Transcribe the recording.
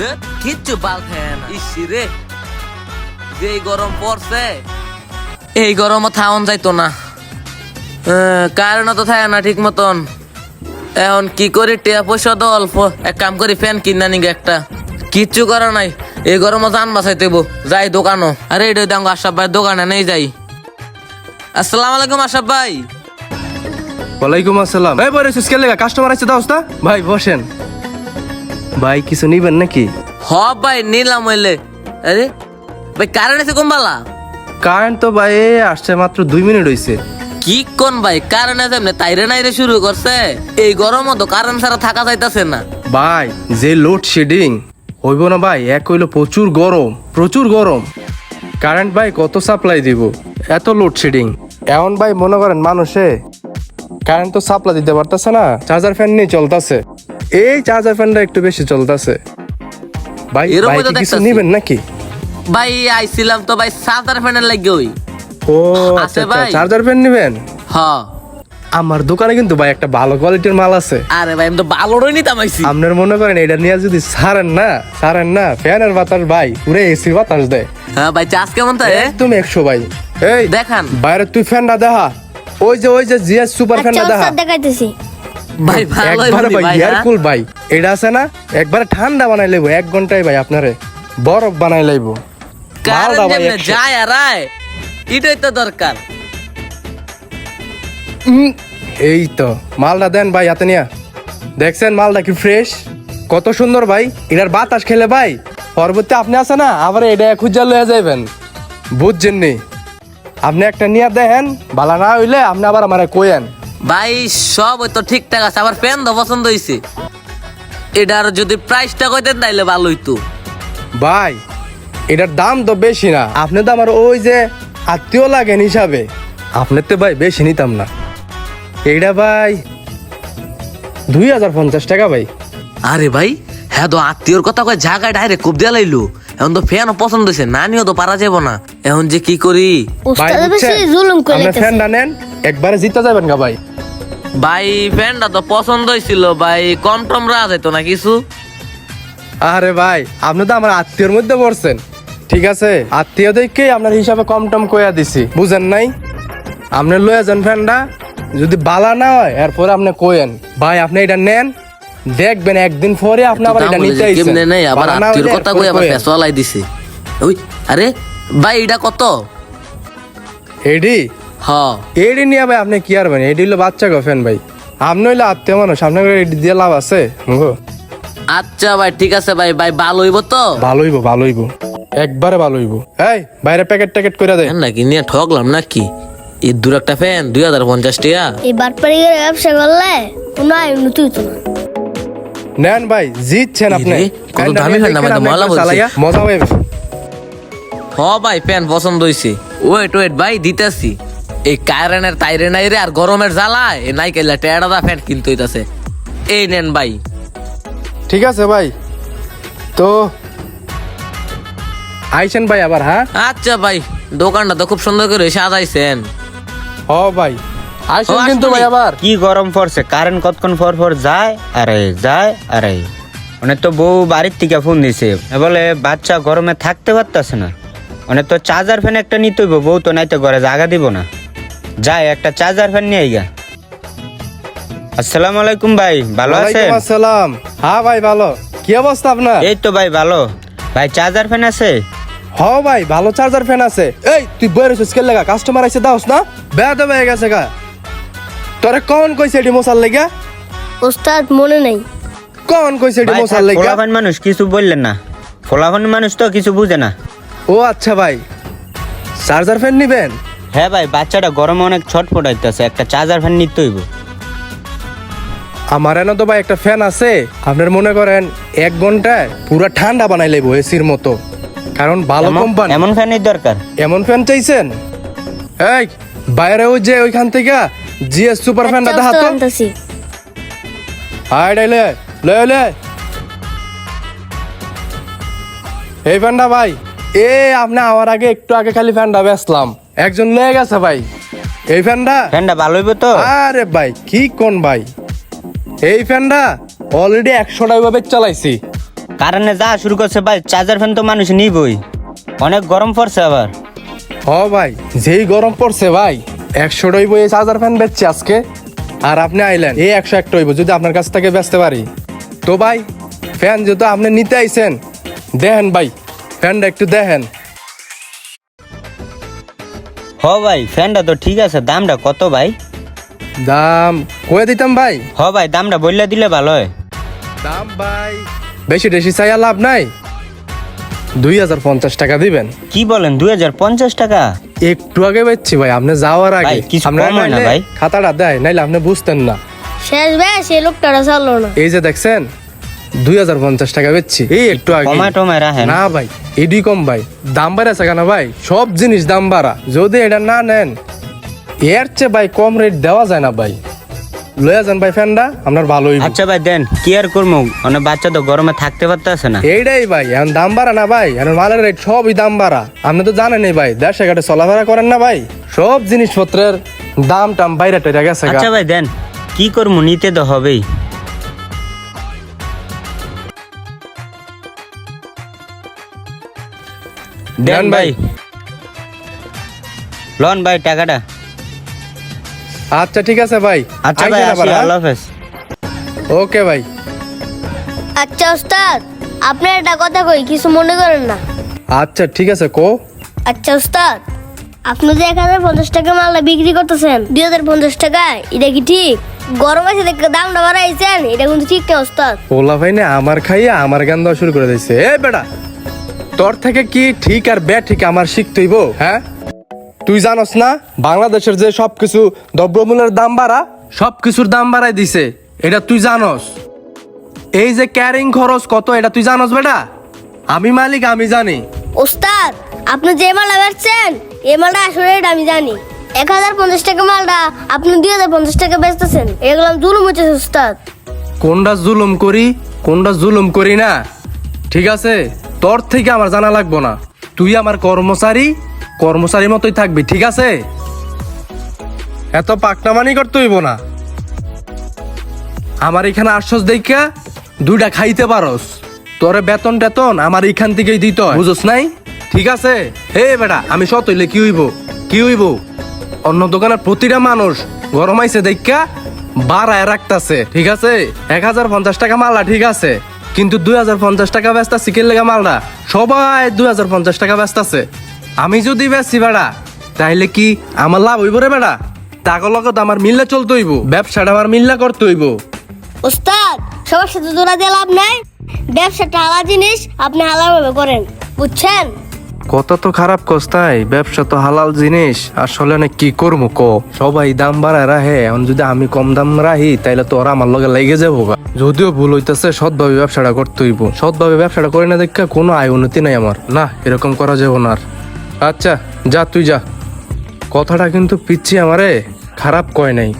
ধুর, কিচ্ছু বাল খায় না। ইসি রে। এই গরম পড়ছে এই গরমও যাইতো না। কারণ তো থাকে না ঠিক মতন। এখন কি করি টিয়া পয়সা তো অল্প। এক কাম করি ফ্যান কিনা নিগে একটা। কিচ্ছু করা নাই। এই গরমে জান বাঁচাইতে হইবো। যাই দোকানও। আরে এটা দাম আশাব ভাই দোকানে নেই যাই। আসসালামু আলাইকুম আশাব ভাই। ওয়ালাইকুম আসসালাম। ভাই বলে লেগা কাস্টমার আছে দাও ভাই বসেন। ভাই কিছু নিবেন নাকি? হ ভাই নিলাম হইলে। আরে ভাই কারণ আছে কমবালা কারেন্ট তো ভাই আসছে মাত্র দুই মিনিট হইছে। কি কোন ভাই কারণ আছে এমনি তাইরে নাইরে শুরু করছে? এই গরম তো কারণ ছাড়া থাকা যাইতাছে না। ভাই যে লোড শেডিং হইব না ভাই এক হইল প্রচুর গরম প্রচুর গরম। কারেন্ট ভাই কত সাপ্লাই দিব? এত লোড শেডিং এমন ভাই মনে করেন মানুষে কারেন্ট তো সাপ্লাই দিতে পারতেছে না চার্জার ফ্যান নিয়ে চলতেছে। এই চার্জার ফ্যানটা একটু বেশি চলতেছে। ভাই ভাই কি কিছু। নিবেন নাকি? ভাই আইছিলাম তো ভাই চার্জার ফ্যানের লাগে ওই। ও আচ্ছা ভাই। চার্জার ফ্যান নিবেন? হ। আমার দোকানে কিন্তু ভাই একটা ভালো কোয়ালিটির মাল আছে। আরে ভাই আমি তো ভালোই নিতাম আইছি। আপনার মনে করেন এটা নিয়ে যদি সারেন না সারেন না ফ্যানের বাতাস ভাই পুরো এসি বাতাস দেয়। হ্যাঁ ভাই চাষ কেমন তাই একদম একশো ভাই। এই দেখান। বাইরে তুই ফ্যানটা দেখা। ওই যে ওই যে জিএস সুপার আচ্ছা ফ্যানটা দেখা ওস্তাদ দেখাইতেছি। ভাই ভালো একবারে ভাই হ্যাঁ? কুল ভাই। এটা আছে না? একবারে ঠান্ডা বানাই লাইবো এক ঘন্টায় ভাই আপনারে। বরফ বানাই লাইবো। কারণ মালদা যেমনে যায় আর আয় এটাই তো দরকার। এই তো মালটা দেন ভাই হাতে নিয়া। দেখছেন মালটা কি ফ্রেশ কত সুন্দর ভাই এটার বাতাস খেলে ভাই। পরবর্তী আপনি আছে না আবার এটা খুঁজা লয়ে যাইবেন। বুঝছেন নি? আপনি একটা নিয়ে দেখেন বালা না হইলে আপনি আবার আমার কইেন ভাই সব ওই তো ঠিকঠাক আছে আবার প্যান তো পছন্দ হয়েছে এটার যদি প্রাইসটা কইতেন তাইলে ভালো হইতো। ভাই এটার দাম তো বেশি না। আপনি তো আমার ওই যে আত্মীয় লাগেন হিসাবে। আপনার তো ভাই বেশি নিতাম না। এইটা ভাই দুই হাজার পঞ্চাশ টাকা ভাই। আরে ভাই হ্যাঁ তো আত্মীয়র কথা কয় জায়গায় ডাইরেক্ট খুব দিয়া লাইলো। এখন তো ফ্যানও পছন্দ হয়েছে না নিয়েও তো পারা যাব না। এখন যে কি করি? ভাই বুঝছেন? আপনি ফ্যানটা নেন একবারে জিতে যাবেন গা ভাই। ভাই ফ্যানটা তো পছন্দ হয়েছিল ভাই। কম টম রাখা যেত না কিছু? আরে ভাই আপনি তো আমার আত্মীয়র মধ্যে পড়ছেন। ঠিক আছে? আত্মীয় দেখে আপনার হিসাবে কম টম কইয়া দিছি। বুঝেন নাই? আপনি লয়ে যান ফ্যানটা যদি বালা না হয় এরপরে আপনি কইেন ভাই আপনি এটা নেন। দেখবেন একদিন পরে আপনি আবার এটা নিতে আইছেন। কেমনে নেই আবার আত্মীয়র কথা কই আবার কইেন। দিছি। ওই আরে ভাই এটা কত? এডি হ এডি নিয়ে ভাই আপনি কি আরবেন এডি হলো বাচ্চা গো ফ্যান ভাই। আপনি হইলে আত্মীয় মানুষ আপনার এডি দিয়ে লাভ আছে? আচ্ছা ভাই ঠিক আছে ভাই ভাই ভালো হইব তো? ভালো হইব ভালো হইব। একবারে ভালো হইব। এই বাইরে প্যাকেট ট্যাকেট করে দেয় ফ্যান নাকি নিয়ে ঠকলাম নাকি? এই দূর একটা ফ্যান দুই হাজার পঞ্চাশ টাকা। এই বাটপাড়ি করে ব্যবসা করলে? কোনো আয় উন্নতি হইতো না নেন ভাই জিতছেন আপনি। কত দামি ফ্যান, মহলা বলছে। মজা পাইবে হ ভাই ফ্যান পছন্দ হয়েছে ওয়েট ওয়েট ভাই দিতেছি। এই কারেনের তাইরে নাই রে আর গরমের জ্বালা। এ নাই কেলা টেড়া ফ্যান কিনতে হইতাছে। এই নেন ভাই। ঠিক আছে ভাই। তো আইছেন ভাই আবার হ্যাঁ? আচ্ছা ভাই দোকানটা তো খুব সুন্দর করে সাজাইছেন। হ ভাই। আইছেন ও, কিন্তু ভাই আবার। কি গরম পড়ছে? কারেন্ট কতক্ষণ পর পর যায়? আরে যায় আরে। অনেক তো বউ বাড়ির থেকে ফোন দিছে। বলে বাচ্চা গরমে থাকতে পারতেছে না। অনেক তো চার্জার ফ্যান একটা নিতে হইব বউ তো নাইতে ঘরে জায়গা দিব না। যায় একটা চার্জার ফ্যান নিয়ে আইগা। আসসালামু আলাইকুম ভাই ভালো আছেন? ওয়ালাইকুম আসসালাম। হ্যাঁ ভাই ভালো। কি অবস্থা আপনার? এই তো ভাই ভালো। ভাই চার্জার ফ্যান আছে? হ ভাই ভালো চার্জার ফ্যান আছে। এই তুই বই রইছিস কে লাগা? কাস্টমার আইছে দাওস না? বেয়া হয়ে গেছে গা। তোরে কখন কইছে এডি মশার লাগা? ওস্তাদ মনে নেই। কখন কইছে এডি ভাই, মশার লাগা? ফোলাফান মানুষ কিছু বললেন না। ফোলাফান মানুষ তো কিছু বুঝে না। ও আচ্ছা ভাই। চার্জার ফ্যান নিবেন? হ্যাঁ ভাই বাচ্চাটা গরমে অনেক ছটফট হইতেছে। একটা চার্জার ফ্যান নিতে হইব। আমার এনে তো ভাই একটা ফ্যান আছে। আপনার মনে করেন এক ঘন্টায় পুরো ঠান্ডা বানাই লাইব এসির মতো। কারণ ভালো এমন- কোম্পানি এমন ফ্যানের দরকার। এমন ফ্যান চাইছেন? এই বাইরে ওই যে ওইখান থেকে জিএস সুপার ফ্যানটা আচ্ছা, দেখা ওস্তাদ তো হাই ডাইলে লে লে এই ফ্যানটা ভাই এ আপনি আমার আগে একটু আগে খালি ফ্যানটা বেচলাম। একজন লয়ে গেছে ভাই। এই ফ্যানটা? ফ্যানটা ভালো হইব তো? আরে ভাই কি কোন ভাই? এই ফ্যানটা অলরেডি একশো টাকা ভাবে চালাইছি। কারণে যা শুরু করছে ভাই চার্জার ফ্যান তো মানুষ নিবই। অনেক গরম পড়ছে আবার। হ ভাই যেই গরম পড়ছে ভাই একশো ডইব এই চার্জার ফ্যান বেচছি আজকে। আর আপনি আইলেন এই একশো একটা হইব যদি আপনার কাছ থেকে বেচতে পারি। তো ভাই ফ্যান যেহেতু আপনি নিতে আইছেন দেখেন ভাই ফ্যানটা একটু দেখেন। হ ভাই ফ্যানটা তো ঠিক আছে দামটা কত ভাই? দাম কয়ে দিতাম ভাই। হ ভাই দামটা বললে দিলে ভালো হয়। দাম ভাই বেশি বেশি চাইয়া লাভ নাই। দুই হাজার পঞ্চাশ টাকা দিবেন। কি বলেন দুই হাজার পঞ্চাশ টাকা? একটু আগে বেচছি ভাই আপনি যাওয়ার আগে। ভাই, কিছু আপনারা কম হয় না নাইলে ভাই? খাতাটা দেয় নাইলে আপনি বুঝতেন না। শেষ ভাই সে লোকটারা চাললো না। এই যে দেখছেন দুই হাজার পঞ্চাশ টাকা বেচছি। এই একটু আগে। কমায় টমায় রাখেন। না ভাই এডি কম ভাই। দাম বাড়াছে কেন ভাই? সব জিনিস দাম বাড়া। যদি এটা না নেন এর চেয়ে ভাই কম রেট দেওয়া যায় না ভাই। লয়ে যান ভাই ফ্যানটা আপনার ভালোই আচ্ছা ভাই দেন কি আর করব? মানে বাচ্চা তো গরমে থাকতে পারতেছে না। এইটাই ভাই এখন দাম বাড়া না ভাই। এখন মালের রেট সবই দাম বাড়া। আপনি তো জানেনই ভাই দেড়শো ঘাটে চলাফেরা করেন না ভাই। সব জিনিসপত্রের দাম টাম বাইরে টেরা গেছে আচ্ছা ভাই দেন কি করব? নিতে তো হবেই। দেন ভাই। লন ভাই টাকাটা। আচ্ছা ঠিক আছে ভাই। আচ্ছা ভাই আসি, হ্যাঁ? আল্লাহ হাফেজ। ওকে ভাই। আচ্ছা ওস্তাদ আপনার একটা কথা কই কিছু মনে করেন না? আচ্ছা ঠিক আছে কো। আচ্ছা ওস্তাদ আপনি যে এক হাজার পঞ্চাশ টাকা মালটা বিক্রি করতেছেন দুই হাজার পঞ্চাশ টাকায় এটা কি ঠিক? গরম আছে দেখে দামটা বাড়াইছেন এটা কিন্তু ঠিক না ওস্তাদ। পোলা ভাই না আমার খাইয়া আমার গান দেওয়া শুরু করে দিয়েছে। এ বেটা তোর থেকে কি ঠিক আর বে ঠিক আমার শিখতেইব হ্যাঁ? তুই জানোস না বাংলাদেশের যে সবকিছু দ্রব্যমূল্যের দাম বাড়া সবকিছুর দাম বাড়াই দিছে এটা তুই জানোস। এই যে ক্যারিং খরচ কত এটা তুই জানোস বেটা? আমি মালিক আমি জানি। ওস্তাদ আপনি যে মালটা বেচছেন এই মালটা আসলে এটা আমি জানি। এক হাজার পঞ্চাশ টাকা মালটা আপনি দুই হাজার পঞ্চাশ টাকা বেচতেছেন এগুলো জুলুম হচ্ছে ওস্তাদ। কোনটা জুলুম করি কোনটা জুলুম করি না? ঠিক আছে? তোর থেকে আমার জানা লাগবো না। তুই আমার কর্মচারী কর্মচারী মতোই থাকবি, ঠিক আছে? এত পাকনামানি করতে হইব না। আমার এখানে আশ্বাস দেখা দুইটা খাইতে পারস। তোরে বেতন টেতন আমার এখান থেকেই দিত। বুঝোস নাই? ঠিক আছে? হে বেটা, আমি সত হইলে কি হইব? কি হইব? অন্য দোকানের প্রতিটা মানুষ গরম আইছে দেখা বাড়ায় রাখতাছে, ঠিক আছে? এক হাজার পঞ্চাশ টাকা মালটা ঠিক আছে? কিন্তু দুই হাজার পঞ্চাশ টাকা ব্যস্ত সিকেল লেগে মালরা সবাই দুই হাজার পঞ্চাশ টাকা ব্যস্ত আছে। আমি যদি বেশি বেড়া, তাইলে কি আমার লাভ হইব রে বেড়া? তাকে লগত আমার মিল্লা চলতে হইব। ব্যবসাটা আমার মিল্লা করতে হইব। ওস্তাদ, সবার সাথে জোড়া দিয়ে লাভ নাই। ব্যবসাটা আলাদা জিনিস, আপনি আলাদাভাবে করেন। বুঝছেন? কথা তো খারাপ কস্তাই ব্যবসা তো হালাল জিনিস, আসলে অনেক কি করব ক? সবাই দাম বাড়ায় রাহে, এখন যদি আমি কম দাম রাহি, তাইলে তো ওরা আমার লগে লেগে যাব। যদিও ভুল হইতেছে, সৎভাবে ব্যবসাটা করতে হইব। সৎভাবে ব্যবসাটা করে না দেখা কোনো আয় উন্নতি নাই আমার। না, এরকম করা যাব না আর। আচ্ছা যা তুই যা। কথাটা কিন্তু পিচ্ছি আমারে, খারাপ কয় নাই।